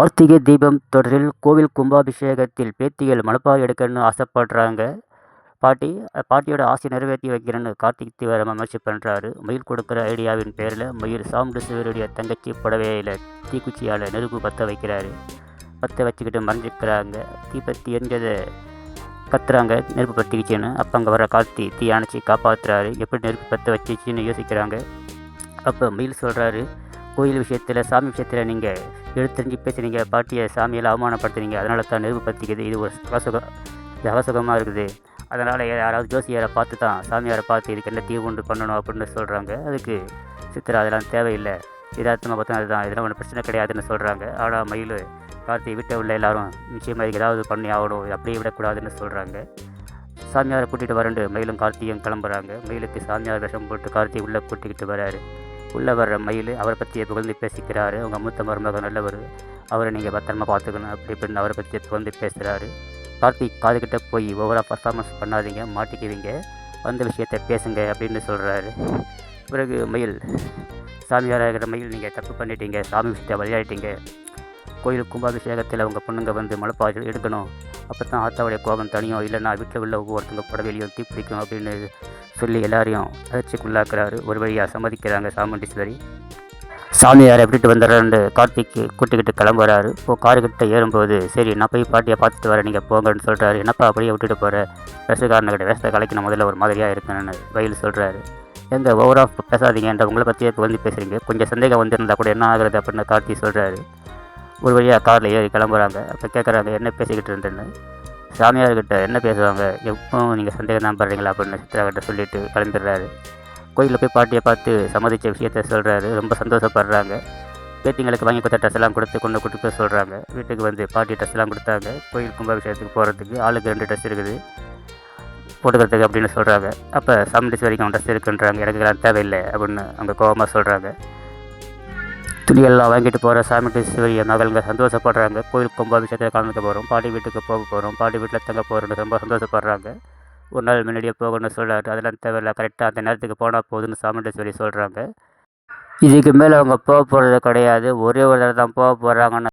கார்த்திகை தீபம் தொடரில் கோவில் கும்பாபிஷேகத்தில் பேத்திகள் முளைப்பாரி எடுக்கணும்னு ஆசைப்படுறாங்க. பாட்டி பாட்டியோட ஆசையை நிறைவேற்றி வைக்கிறேன்னு கார்த்திக் தீவிரமாக முயற்சி பண்ணுறாரு மயில் கொடுக்குற ஐடியாவின் பேரில் மயில் சாமுண்டு சிவருடைய தங்கச்சி புடவையில் தீக்குச்சியால் நெருப்பு பற்ற வைக்கிறாரு. பற்ற வச்சுக்கிட்டு மறைஞ்சிக்கிறாங்க தீப்பத்தி எரிஞ்சதை கத்துறாங்க. நெருப்பு பற்றிக்கிச்சின்னு அப்போ அங்கே வர கார்த்தி தீ அணைச்சி காப்பாற்றுறாரு எப்படி நெருப்பு பற்ற வச்சிச்சின்னு யோசிக்கிறாங்க. அப்போ மயில் சொல்கிறாரு கோயில் விஷயத்தில் சாமி விஷயத்தில் நீங்கள் எடுத்தறிஞ்சு பேசுனீங்க பாட்டியை சாமியெல்லாம் அவமானப்படுத்துனீங்க அதனால தான் நிரூபப்படுத்திக்கிது இது ஒரு அவசகம் இது அவசகமாக இருக்குது. அதனால் யாராவது ஜோசியாரை பார்த்து தான் சாமியாரை பார்த்து இதுக்கு என்ன தீர்வு உண்டு பண்ணணும் அப்படின்னு சொல்கிறாங்க அதுக்கு சித்திரா அதெல்லாம் தேவையில்லை. யதார்த்தமாக பார்த்தா அதுதான் இதெல்லாம் ஒன்றும் பிரச்சனை கிடையாதுன்னு சொல்கிறாங்க ஆனால் மயில் கார்த்தி வீட்டை உள்ள எல்லாரும் நிச்சயமாக இதுக்கு ஏதாவது பண்ணி ஆகணும் அப்படியே விடக்கூடாதுன்னு சொல்கிறாங்க சாமியாரை கூட்டிகிட்டு வரண்டு மயிலும் கார்த்தியும் கிளம்புறாங்க. மயிலுக்கு சாமியார் விஷம் போட்டு கார்த்தி உள்ளே கூட்டிக்கிட்டு வராரு. உள்ளே வர்ற மயில் அவரை பற்றியே புகழ்ந்து பேசிக்கிறாரு. அவங்க மூத்த மருமகன் நல்லவர். அவரை நீங்கள் பத்திரமா பார்த்துக்கணும். அப்படி இப்படின்னு அவரை பற்றி புகழ்ந்து பேசுகிறாரு கார்த்திக் காதுகிட்ட போய் ஓவராக பர்ஃபார்மன்ஸ் பண்ணாதீங்க மாட்டிக்குவீங்க வந்த விஷயத்த பேசுங்க அப்படின்னு சொல்கிறாரு பிறகு மயில் சாமியாராக இருக்கிற மயில் நீங்கள் தப்பு பண்ணிட்டீங்க. சாமி விஷயத்தை விளையாடிட்டீங்க கோயில் கும்பாபிஷேகத்தில் அவங்க பொண்ணுங்க வந்து முளைப்பாரி எடுக்கணும். அப்போ தான் ஆத்தாவுடைய கோபம் தனியும் இல்லைன்னா வீட்டில் உள்ள ஒவ்வொருத்தங்க புடவையிலையும் தீ பிடிக்கும் அப்படின்னு சொல்லி எல்லாரையும் அதிர்ச்சிக்குள்ளாக்குறாரு. ஒரு வழியாக சம்மதிக்கிறாங்க சாமுண்டீஸ்வரி. சாமியாரை விட்டுட்டு வந்துடுறேன் கார்த்திக் கூட்டிக்கிட்டு கிளம்புறாரு இப்போ காருக்கிட்ட ஏறும்போது சரி நான் போய் பாட்டியை பார்த்துட்டு வரேன் நீங்கள் போங்கன்னு சொல்கிறாரு என்னப்பா அப்படியே விட்டுட்டு போகிற ரசகாரனுக்கிட்ட வேஷத்தை கலைக்கணும் முதல்ல ஒரு மாதிரியாக இருக்குன்னு வயல் சொல்கிறாரு எங்க ஓவராக பேசாதீங்கன்ற உங்களை பற்றியே வந்து பேசுகிறீங்க கொஞ்சம் சந்தேகம் வந்திருந்தால் கூட என்ன ஆகுறது அப்படின்னு கார்த்தி சொல்கிறாரு ஒரு வழியாக காரில் ஏறி கிளம்புறாங்க. அப்போ கேட்குறாங்க என்ன பேசிக்கிட்டு இருந்தேன்னு? சாமியார்கிட்ட என்ன பேசுவாங்க? எப்பவும் நீங்கள் சந்தேகம் தான் படுறீங்களா? அப்படின்னு சித்ராக்கிட்ட சொல்லிவிட்டு சொல்லிட்டு கிளம்பிடுறாரு. கோயிலில் போய் பாட்டியை பார்த்து சம்மதித்த விஷயத்த சொல்கிறாரு ரொம்ப சந்தோஷப்படுறாங்க. பேத்திங்களுக்கு வாங்கி கொடுத்த ட்ரெஸ் எல்லாம் கொடுத்து கொண்டு கூட்டு போய் சொல்கிறாங்க வீட்டுக்கு வந்து பாட்டி ட்ரெஸ் எல்லாம் கொடுத்தாங்க. கோயில் கும்பாபிஷேகத்துக்கு போகிறதுக்கு ஆளுக்கு ரெண்டு ட்ரெஸ் இருக்குது. போட்டுக்கிறதுக்கு அப்படின்னு சொல்கிறாங்க அப்போ சாமி வரைக்கும் ட்ரெஸ் இருக்குன்றாங்க. எனக்கு எல்லாம் தேவையில்லை அப்படின்னு அவங்க கோபமாக சொல்கிறாங்க துணியெல்லாம் வாங்கிட்டு போகிற சாமி சிவரிய மகள்ங்க சந்தோஷப்படுறாங்க. கோயில் கும்பாபிஷேகத்தில் கலந்துக்க போகிறோம் பாட்டி வீட்டுக்கு போக போகிறோம் பாட்டி வீட்டில் தங்க போகிறோன்னு ரொம்ப சந்தோஷப்படுறாங்க. ஒரு நாள் முன்னாடியே போகணும்னு சொல்கிறாரு அதெல்லாம் தேவையில்லை. கரெக்டாக அந்த நேரத்துக்கு போனால் போதுன்னு சிவரி சொல்கிறாங்க இதுக்கு மேலே அவங்க போக போகிறது கிடையாது. ஒரே ஒரு தடவை தான் போக போகிறாங்கன்னு